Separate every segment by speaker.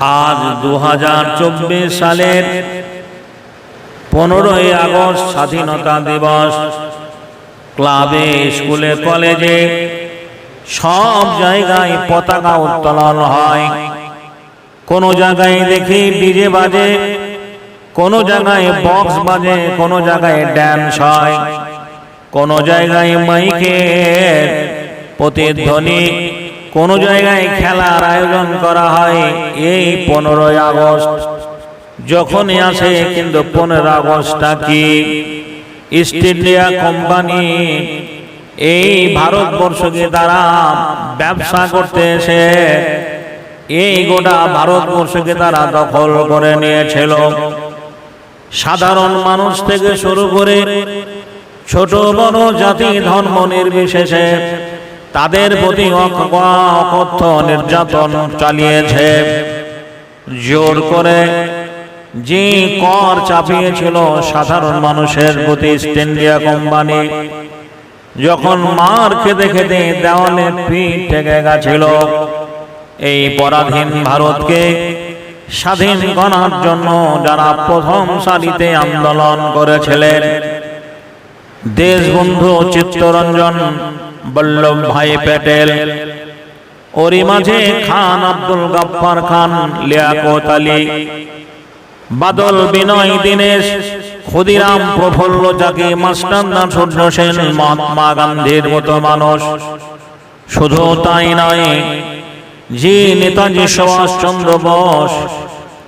Speaker 1: আজ দু হাজার চব্বিশ সালের পনেরোই আগস্ট স্বাধীনতা দিবস। ক্লাবে, স্কুলে, কলেজে সব জায়গায় পতাকা উত্তোলন হয়। কোনো জায়গায় দেখি ডিজে বাজে, কোনো জায়গায় বক্স বাজে, কোনো জায়গায় ড্যান্স হয়। কোনো জায়গায় মাইকের প্রতিধ্বনি কোনো জায়গায় খেলার আয়োজন করা হয় এই পনেরোই আগস্ট। যখনই আসে কিন্তু পনেরো আগস্টটা কি? ইস্ট ইন্ডিয়া কোম্পানি এই ভারতবর্ষকে তারা ব্যবসা করতে এসে এই গোটা ভারতবর্ষকে তারা দখল করে নিয়েছিল। সাধারণ মানুষ থেকে শুরু করে ছোট বড় জাতি ধর্ম নির্বিশেষে তাদের প্রতি অকথ্য নির্যাতন চালিয়েছে। জোর করে যে কর চাপিয়েছিল সাধারণ মানুষের প্রতি ইস্ট ইন্ডিয়া কোম্পানি যখন মার খেতে খেতে দেওয়ালে পিঠ ঠেকে গেছিল এই পরাধীন ভারতকে স্বাধীন করার জন্য যারা প্রথম সারিতে আন্দোলন করেছিলেন দেশবন্ধু চিত্তরঞ্জন, বল্লভ ভাই প্যাটেল, ওরই মাঝে খান আব্দুল গাফফার খান, লিয়াকত আলী, বাদল বিনয় দীনেশ, ক্ষুদিরাম প্রফুল্ল জাকি মাস্টান্না সূর্য সেন, মহাত্মা গান্ধীর মতো মানুষ। শুধু তাই নয় যে নেতাজি সুভাষচন্দ্র বোস,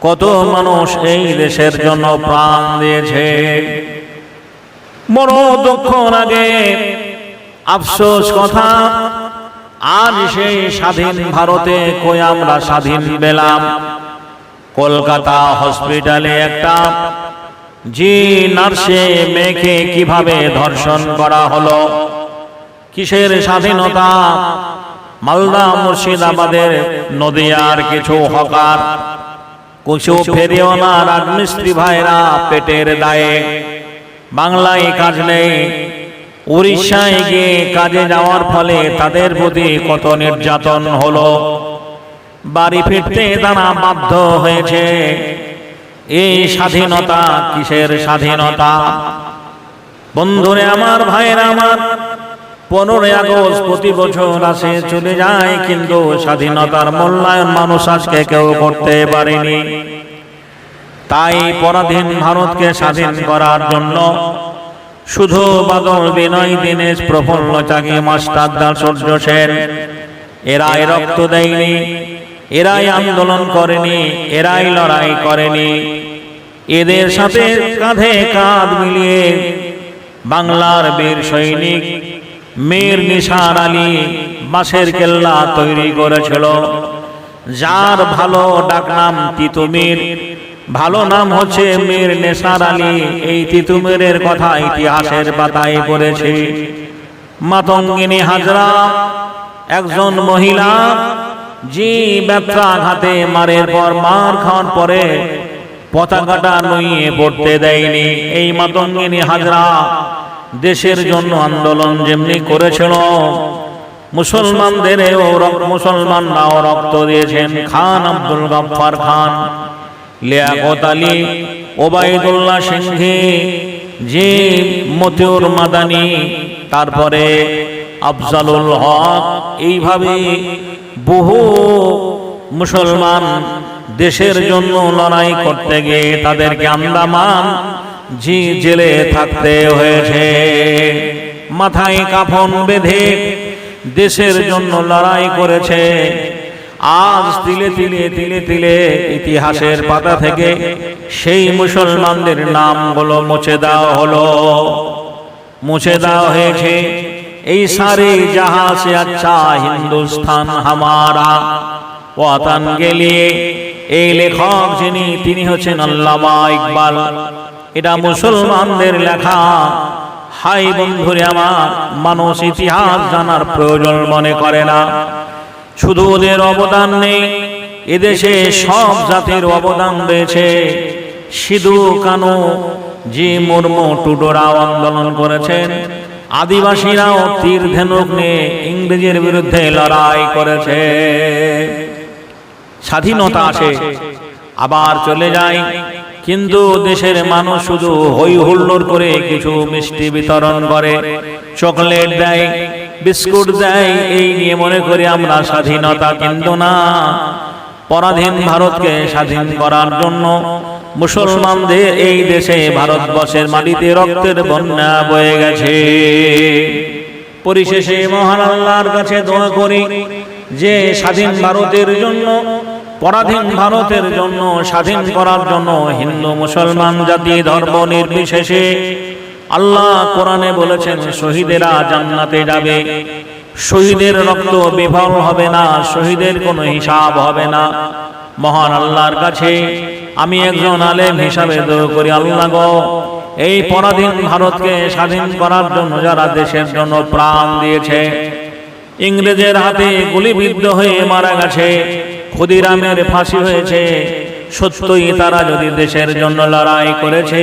Speaker 1: কত মানুষ এই দেশের জন্য প্রাণ দিয়েছে। বড় দুঃখ লাগে। আফসোস কথা, আজ সেই স্বাধীন ভারতে কই আমরা স্বাধীন পেলাম? কলকাতা হসপিটালে একটা জি নার্সে মেয়েকে কীভাবে ধর্ষণ করা হলো? কিসের স্বাধীনতা? মালদা মুর্শিদাবাদের নদিয়ার কিছু হকার, কিছু ফেরিওনা রাজমিস্ত্রি ভাইরা পেটের দায়ে বাংলায় কাজ নেই উড়িষ্যায় গিয়ে কাজে যাওয়ার ফলে তাদের প্রতি কত নির্যাতন হলো? বাড়ি ফিরতে তারা বাধ্য হয়েছে। এই স্বাধীনতা কিসের স্বাধীনতা? বন্ধুরে আমার ভাইয়ের আমার পনেরোই আগস্ট প্রতি বছর আসে চলে যায় কিন্তু স্বাধীনতার মূল্যায়ন মানুষ আজকে কেউ করতে পারেনি। তাই পরাধীন ভারতকে স্বাধীন করার জন্য শুধু বাদল বিনয় দীনেশ প্রফুল্ল চাকি মাস্টার দাস সূর্য সেন। এরাই রক্ত দেয়নি, এরাই আন্দোলন করেনি, এরাই লড়াই করেনি। এদের সাথে কাঁধে কাঁধ মিলিয়ে বাংলার বীর সৈনিক মীর নিসার আলী বাঁশের কেল্লা তৈরি করেছিল। যার ভালো ডাকনাম তিতুমির ভালো নাম হচ্ছে মীর নেসার আলী। এই তিতুমিরের কথা ইতিহাসের পাতায় পড়েছে। মাতঙ্গিনী হাজরা একজন মহিলা যে ব্যথাঘাতে মারের পর মার খাওয়ার পরে পতাকাটা নইয়ে পড়তে দেয়নি। এই মাতঙ্গিনী হাজরা দেশের জন্য আন্দোলন যেমনি করেছিল মুসলমানদেরও রক- মুসলমানরাও রক্ত দিয়েছেন খান আব্দুল গফফার খান। লিয়াকত আলী, ওবায়দুল্লাহ সিংহে যে মতিউর মাদানি, তারপরে আফজালুল হক এইভাবে বহু মুসলমান দেশের জন্য লড়াই করতে গিয়ে তাদেরকে আন্দামান জি জেলে থাকতে হয়েছে। মাথায় কাফন বেঁধে দেশের জন্য লড়াই করেছে। আজ তিলে তিলে তিলে তিলে ইতিহাসের পাতা থেকে সেই মুসলমানদের নামগুলো মুছে দেওয়া হলো। মুছে দেওয়া হয়েছে, এই সারে জাহা সে আচ্ছা হিন্দুস্তান হামারা, ওয়াতান গেলিয়ে এই লেখক যিনি, তিনি হচ্ছেন আল্লামা ইকবাল। এটা মুসলমানদের লেখা। হাই বন্ধুরে আমার, মানুষ ইতিহাস জানার প্রয়োজন মনে করে না। শুধু ওদের অবদান নেই, এদেশে সব জাতির অবদান রয়েছে। সিধু, কানু যে মুর্মু, টুডোরাও আন্দোলন করেছেন। আদিবাসীরাও তীর ধেনুক নিয়ে ইংরেজের বিরুদ্ধে লড়াই করেছে। স্বাধীনতা আসে, আবার চলে যায়। কিন্তু দেশের মানুষ শুধু হই হুল্লোড় করে কিছু মিষ্টি বিতরণ করে, চকলেট দেয়। বিস্কুট দেয়, এই নিয়ে মনে করি আমরা স্বাধীনতা কিন্তু না। পরাধীন ভারতকে স্বাধীন করার জন্য মুসলমানদের এই দেশে ভারতবর্ষের মাটিতে রক্তের বন্যা বয়ে গেছে। পরিশেষে মহান আল্লাহর কাছে দোয়া করি যে স্বাধীন ভারতের জন্য, পরাধীন ভারতের জন্য, স্বাধীন করার জন্য হিন্দু মুসলমান জাতি ধর্ম নির্বিশেষে আল্লাহ কোরআনে বলেছেন, শহীদেরা জান্নাতে যাবে। শহীদের রক্ত বিফল হবে না, শহীদের কোনো হিসাব হবে না। মহান আল্লাহর কাছে আমি একজন আলেম হিসাবে দোয়া করি, আল্লাহ এই পরাধীন ভারতকে স্বাধীন করার জন্য যারা দেশের জন্য প্রাণ দিয়েছে, ইংরেজের হাতে গুলিবিদ্ধ হয়ে মারা গেছে, ক্ষুদিরামের ফাঁসি হয়েছে, সত্যই তারা যদি দেশের জন্য লড়াই করেছে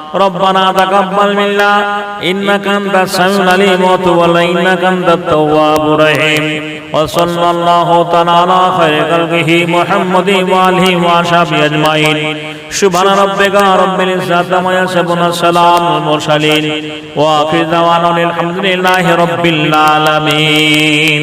Speaker 1: ربنا تقبل منا إنك أنت السميع العليم وتب علينا إنك أنت التواب الرحيم وصلى الله تعالى على خير خلقه محمد وآله وصحبه أجمعين سبحان ربك رب العزة عما يصفون السلام المرسلين وآخر دعوانا الحمد لله رب العالمين